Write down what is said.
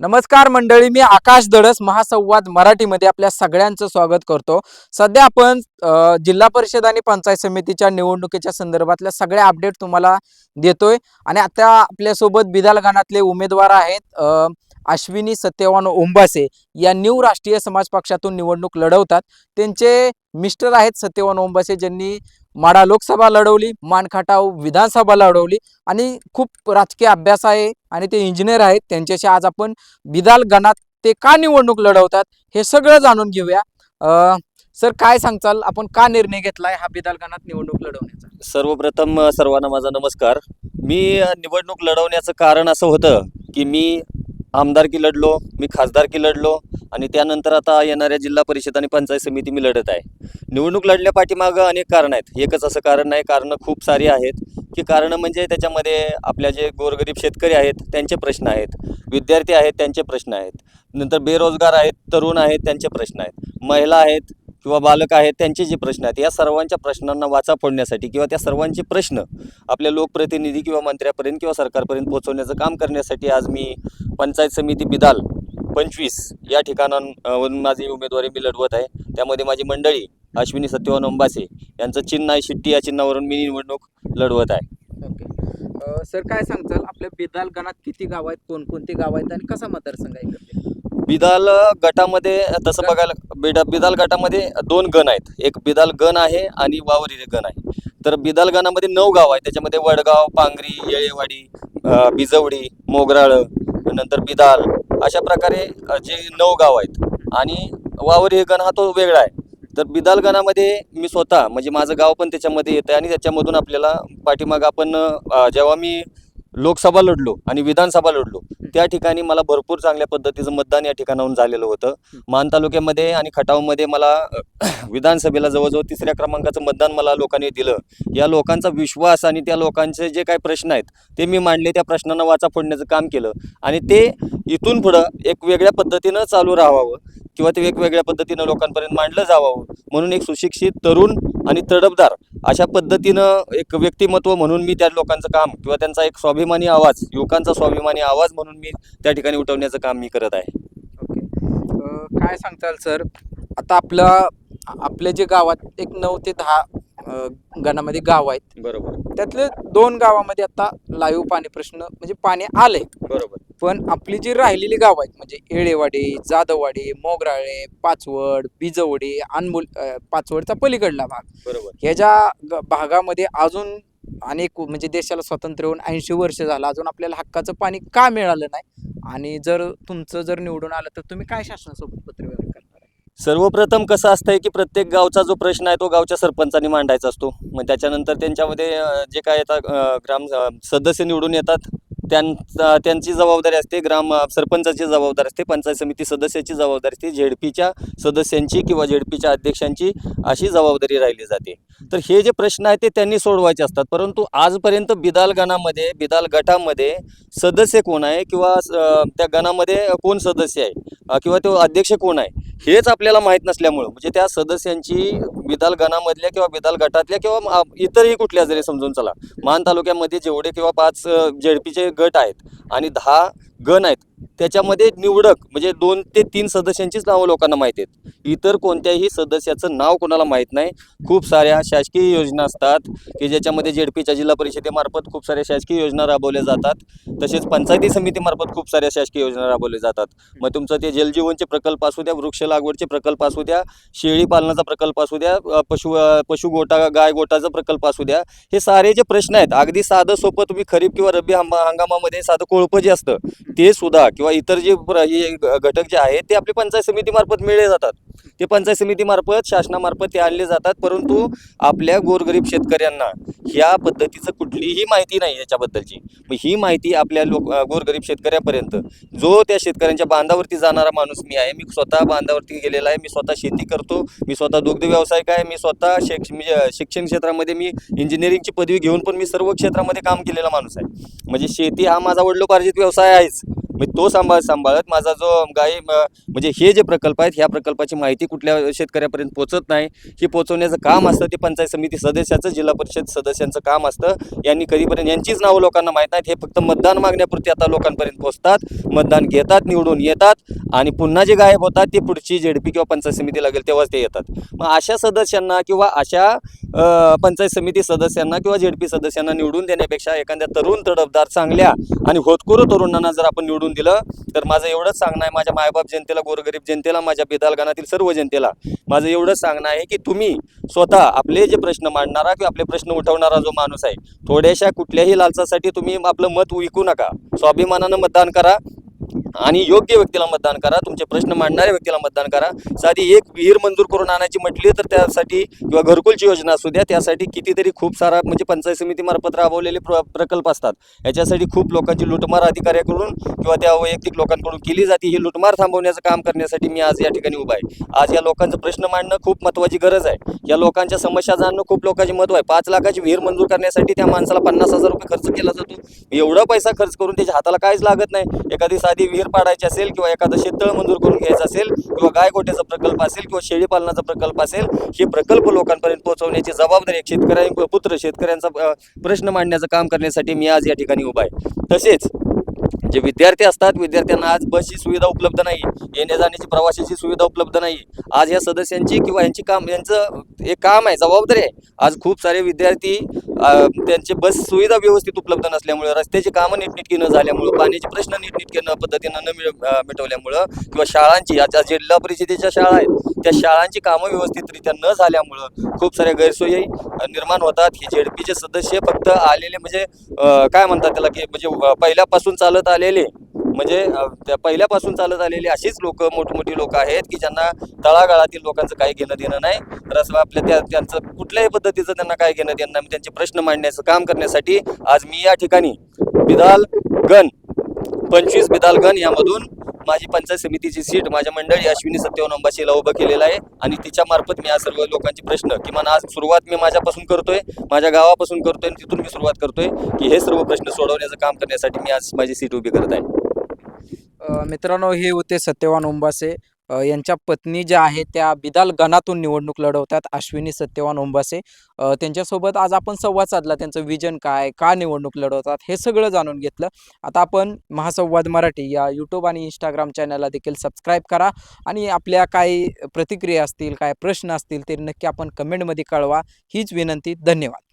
नमस्कार मंडळी मी आकाश दडस महासंवाद मराठीमध्ये आपल्या सगळ्यांचं स्वागत करतो. सध्या आपण जिल्हा परिषद आणि पंचायत समितीच्या निवडणुकीच्या संदर्भातल्या सगळ्या अपडेट तुम्हाला देतोय. आणि आता आपल्यासोबत बिदालगाणातले उमेदवार आहेत अश्विनी सत्यवान ओंबासे. या न्यू राष्ट्रीय समाज पक्षातून निवडणूक लढवतात. त्यांचे मिस्टर आहेत सत्यवान ओंबासे ज्यांनी माडा लोकसभा लढवली मानखाटाव विधानसभा लढवली आणि खूप राजकीय अभ्यास आहे आणि ते इंजिनियर आहेत. त्यांच्याशी आज आपण बिदाल गणात ते का निवडणूक लढवतात हे सगळं जाणून घेऊया. सर काय सांगचाल आपण का निर्णय घेतलाय हा बिदाल गणात निवडणूक लढवण्याचा? सर्वप्रथम सर्वांना माझा नमस्कार. मी निवडणूक लढवण्याचं कारण असं होतं की मी आमदारकी लढलो मी खासदारकी लढलो आणि त्यानंतर आता येणाऱ्या जिल्हा परिषद आणि पंचायत समिती मी लढत आहे. निवडणूक लढल्या पाठीमागं अनेक कारण आहेत. एकच असं कारण नाही कारणं खूप सारी आहेत. की कारणं म्हणजे त्याच्यामध्ये आपल्या जे गोरगरीब शेतकरी आहेत त्यांचे प्रश्न आहेत. विद्यार्थी आहेत त्यांचे प्रश्न आहेत. नंतर बेरोजगार आहेत तरुण आहेत त्यांचे प्रश्न आहेत. महिला आहेत किंवा बालक आहेत त्यांचे जे प्रश्न आहेत या सर्वांच्या प्रश्नांना वाचा फोडण्यासाठी किंवा त्या सर्वांचे प्रश्न आपल्या लोकप्रतिनिधी किंवा मंत्र्यापर्यंत किंवा सरकारपर्यंत पोहोचवण्याचं काम करण्यासाठी आज मी पंचायत समिती बिदाल पंचवीस या ठिकाणांवरून माझी उमेदवारी मी लढवत आहे. त्यामध्ये माझी मंडळी अश्विनी सत्यवान अंबासे यांचं चिन्ह आहे शिट्टी या चिन्हावरून मी निवडणूक लढवत आहे. ओके. सर काय सांगचाल आपल्या बिदाल गणात किती गाव आहेत? कोणकोणती गाव आहेत? आणि कसा मतदारसंघ आहे? बिदाल गटामध्ये तसं बघायला बिडा बिदाल गटामध्ये दोन गण आहेत. एक बिदाल गण आहे आणि वावरी गण आहे. तर बिदाल गणामध्ये नऊ गाव आहे त्याच्यामध्ये वडगाव पांगरी येळेवाडी बिजवडी मोगराळ नंतर बिदाल अशा प्रकारे जे नऊ गाव आहेत. आणि वावरी गण हा तो वेगळा आहे. तर बिदाल गणामध्ये मी स्वतः म्हणजे माझं गाव पण त्याच्यामध्ये येतं आणि त्याच्यामधून आपल्याला पाठीमागं आपण जेव्हा मी लोकसभा लढलो आणि विधानसभा लढलो त्या ठिकाणी मला भरपूर चांगल्या पद्धतीचं मतदान या ठिकाणाहून झालेलं होतं. मान तालुक्यामध्ये आणि खटावमध्ये मला विधानसभेला जवळजवळ तिसऱ्या क्रमांकाचं मतदान मला लोकांनी दिलं. या लोकांचा विश्वास आणि त्या लोकांचे जे काही प्रश्न आहेत ते मी मांडले त्या प्रश्नांना वाचा फोडण्याचं काम केलं. आणि ते इथून पुढं एक वेगळ्या पद्धतीनं चालू राहावं. किंवा ते वेगवेगळ्या पद्धतीनं लोकांपर्यंत मांडलं जावं म्हणून एक सुशिक्षित तरुण आणि तडफदार अशा पद्धतीनं एक व्यक्तिमत्व म्हणून मी त्या लोकांचं काम किंवा त्यांचा एक स्वाभिमानी आवाज युवकांचा स्वाभिमानी आवाज म्हणून मी त्या ठिकाणी उठवण्याचं काम मी करत आहे. ओके. काय सांगताल सर? आता आपलं आपले जे गावात एक नऊ ते दहा गणामध्ये गाव आहेत. बरोबर. त्यातले दोन गावामध्ये आता लाईव्ह पाणी प्रश्न म्हणजे पाणी आलंय. बरोबर. पण आपली जी राहिलेली गाव आहेत म्हणजे येळेवाडी जाधववाडी मोगराळे पाचवड बिजवडी अनमोल पाचवडचा पलीकडला भाग. बरोबर. ह्या ज्या ग- भागामध्ये अजून अनेक म्हणजे देशाला स्वातंत्र्य होऊन ऐंशी वर्ष झालं अजून आपल्याला हक्काचं पाणी का मिळालं नाही? आणि जर तुमचं जर निवडून आलं तर तुम्ही काय शासनासोबत पत्र व्यवहार करणार आहे? सर्वप्रथम कसं असतंय की प्रत्येक गावचा जो प्रश्न आहे तो गावच्या सरपंचानी मांडायचा असतो. मग त्याच्यानंतर त्यांच्यामध्ये अं, जे काय येतात अं, ग्राम अं, सदस्य निवडून येतात त्यांचा त्यांची जबाबदारी असते ग्राम सरपंचाची जबाबदारी असते पंचायत समिती सदस्याची जबाबदारी असते झेडपीच्या सदस्यांची किंवा झेडपीच्या अध्यक्षांची अशी जबाबदारी राहिली जाते. तर हे जे प्रश्न आहेत ते त्यांनी सोडवायचे असतात. परंतु आजपर्यंत बिदाल गणामध्ये बिदाल गटामध्ये सदस्य कोण आहे किंवा त्या गणामध्ये कोण सदस्य आहे? किंवा तो अध्यक्ष कोण आहे? हेच आपल्याला माहीत नसल्यामुळं म्हणजे त्या सदस्यांची बिदाल गणामधल्या किंवा बिदाल गटातल्या किंवा इतरही कुठल्या जरी समजून चला मान तालुक्यामध्ये जेवढे किंवा पाच जेडपीचे गट आहेत आणि दहा गण आहेत. त्याच्यामध्ये निवडक म्हणजे दोन ते तीन सदस्यांचीच नावं लोकांना माहीत आहेत. इतर कोणत्याही सदस्याचं नाव कोणाला माहीत नाही. खूप साऱ्या शासकीय योजना असतात की ज्याच्यामध्ये जेडपीच्या जिल्हा परिषदेमार्फत खूप साऱ्या शासकीय योजना राबवल्या जातात. तसेच पंचायती समितीमार्फत खूप साऱ्या शासकीय योजना राबवल्या जातात. मग तुमचं ते जलजीवनचे प्रकल्प असू द्या वृक्ष लागवडचे प्रकल्प असू द्या शेळी पालनाचा प्रकल्प असू द्या पशु पशु गोटा गाय गोटाचा प्रकल्प असू द्या हे सारे जे प्रश्न आहेत अगदी साधं सोपं तुम्ही खरीप किंवा रब्बी हंगा हंगामामध्ये साधं कोळपं जे असतं ते सुद्धा किंवा इतर जे प्र- हे घटक जे आहेत ते आपले पंचायत समितीमार्फत मिळले जातात. ते पंचायत समितीमार्फत शासनामार्फत ते आणले जातात परंतु आपल्या गोरगरीब शेतकऱ्यांना ह्या पद्धतीचं कुठलीही माहिती नाही याच्याबद्दलची. मग ही माहिती आपल्या लोक गोरगरीब शेतकऱ्यापर्यंत. जो त्या शेतकऱ्यांच्या बांधावरती जाणारा माणूस मी आहे मी स्वतः बांधावरती गेलेला आहे मी स्वतः शेती करतो मी स्वतः दुग्ध व्यावसायिक आहे मी स्वतः शिक्ष शिक्षण क्षेत्रामध्ये मी इंजिनिअरिंगची पदवी घेऊन पण मी सर्व क्षेत्रामध्ये काम केलेला माणूस आहे. म्हणजे शेती हा माझा वडलोपार्जित व्यवसाय आहेच मी तो सांभाळ सांभाळत माझा जो गाई म्हणजे हे जे प्रकल्प आहेत ह्या प्रकल्पाची माहिती कुठल्या शेतकऱ्यापर्यंत पोहोचत नाही. ही पोहोचवण्याचं काम असतं ते पंचायत समिती सदस्याचं जिल्हा परिषद सदस्यांचं काम असतं. यांनी कधीपर्यंत यांचीच नावं लोकांना माहीत नाहीत. हे फक्त मतदान मागण्यापुरती आता लोकांपर्यंत पोहोचतात मतदान घेतात निवडून येतात आणि पुन्हा जे गायब होतात ते पुढची जेडपी किंवा पंचायत समिती लागेल तेव्हाच ते येतात. मग अशा सदस्यांना किंवा अशा पंचायत समिती सदस्यांना किंवा जेडपी सदस्यांना निवडून देण्यापेक्षा एखाद्या तरुण तडफदार चांगल्या आणि होतकुरू तरुणांना जर आपण निवडून दिलं. तर माझं एवढंच सांगणं आहे माझ्या मायबाप जनतेला गोरगरीब जनतेला माझ्या बेदालगानातील सर्व जनतेला. माझं एवढंच सांगणं आहे की तुम्ही स्वतः आपले जे प्रश्न मांडणारा किंवा आपले प्रश्न उठवणारा जो माणूस आहे थोड्याशा कुठल्याही लालसासाठी तुम्ही आपलं मत विकू नका. स्वाभिमानानं मतदान करा. आणि योग्य व्यक्तीला मतदान करा. तुमचे प्रश्न मांडणाऱ्या व्यक्तीला मतदान करा. साधी एक विहीर मंजूर करून आणायची म्हटली तर त्यासाठी किंवा घरकुलची योजना असू द्या त्यासाठी कितीतरी खूप सारा म्हणजे पंचायत समितीमार्फत राबवलेले प्र प्रकल्प असतात. याच्यासाठी खूप लोकांची लुटमार अधिकाऱ्याकडून किंवा त्या वैयक्तिक लोकांकडून केली जाते. ही लुटमार थांबवण्याचं काम करण्यासाठी मी आज या ठिकाणी उभा आहे. आज या लोकांचा प्रश्न मांडणं खूप महत्त्वाची गरज आहे. या लोकांच्या समस्या जाणणं खूप लोकांचे महत्त्व आहे. पाच लाखाची विहीर मंजूर करण्यासाठी त्या माणसाला पन्नास हजार रुपये खर्च केला जातो. एवढा पैसा खर्च करून त्याच्या हाताला काहीच लागत नाही. एखादी साधी विहीर पाडायची असेल किंवा एखादं शेततळ मंजूर करून घ्यायचं असेल किंवा गायगोट्याचा प्रकल्प असेल किंवा शेळी पालनाचा प्रकल्प असेल हे प्रकल्प लोकांपर्यंत पोहोचवण्याची जबाबदारी एक शेतकऱ्यां पुत्र शेतकऱ्यांचा प्रश्न मांडण्याचं काम करण्यासाठी मी आज या ठिकाणी उभा आहे. तसेच जे विद्यार्थी असतात विद्यार्थ्यांना आज बसची सुविधा उपलब्ध नाही येण्या जाण्याची प्रवाशाची सुविधा उपलब्ध नाही. आज या सदस्यांची किंवा यांची काम यांचं हे काम आहे जबाबदारी आहे. आज खूप सारे विद्यार्थी त्यांची त्यांचे बस सुविधा व्यवस्थित उपलब्ध नसल्यामुळे रस्त्याची कामं नीटनेटकी न झाल्यामुळं पाण्याचे प्रश्न नीटनेटके न पद्धतीनं न मिळ मिटवल्यामुळं किंवा शाळांची आता जिल्हा परिषदेच्या शाळा आहेत त्या शाळांची कामं व्यवस्थितरित्या न झाल्यामुळं खूप साऱ्या गैरसोयी निर्माण होतात. हे झेडपीचे सदस्य फक्त आलेले म्हणजे काय म्हणतात त्याला की म्हणजे पहिल्यापासून चालत आलेले म्हणजे त्या पहिल्यापासून चालत आलेली अशीच लोक मोठमोठी लोक आहेत की ज्यांना तळागाळातील लोकांचं काही घेणं देणं नाही. तर असं आपल्या त्या त्यांचं कुठल्याही पद्धतीचं त्यांना काय घेणं देणं नाही. त्यांचे प्रश्न मांडण्याचं काम करण्यासाठी आज मी या ठिकाणी बिदाल गण पंचवीस बिदाल यामधून माझी पंचायत समितीची सीट माझ्या मंडळी अश्विनी सत्यवन अंबाशीला उभं केलेलं आहे. आणि तिच्या मार्फत मी या सर्व लोकांचे प्रश्न किमान आज सुरुवात मी माझ्यापासून करतोय माझ्या गावापासून करतोय आणि तिथून मी सुरुवात करतोय की हे सर्व प्रश्न सोडवण्याचं काम करण्यासाठी मी आज माझी सीट उभी करत आहे. मित्रांनो हे होते सत्यवान ओंबासे यांच्या पत्नी ज्या आहेत त्या बिदाल गणातून निवडणूक लढवतात अश्विनी सत्यवान ओंबासे त्यांच्यासोबत आज आपण संवाद साधला. त्यांचं विजन काय का निवडणूक लढवतात हे सगळं जाणून घेतलं. आता आपण महासंवाद मराठी या यूट्यूब आणि इंस्टाग्राम चॅनलला देखील सबस्क्राईब करा आणि आपल्या काही प्रतिक्रिया असतील काय प्रश्न असतील ते नक्की आपण कमेंटमध्ये कळवा. हीच विनंती. धन्यवाद.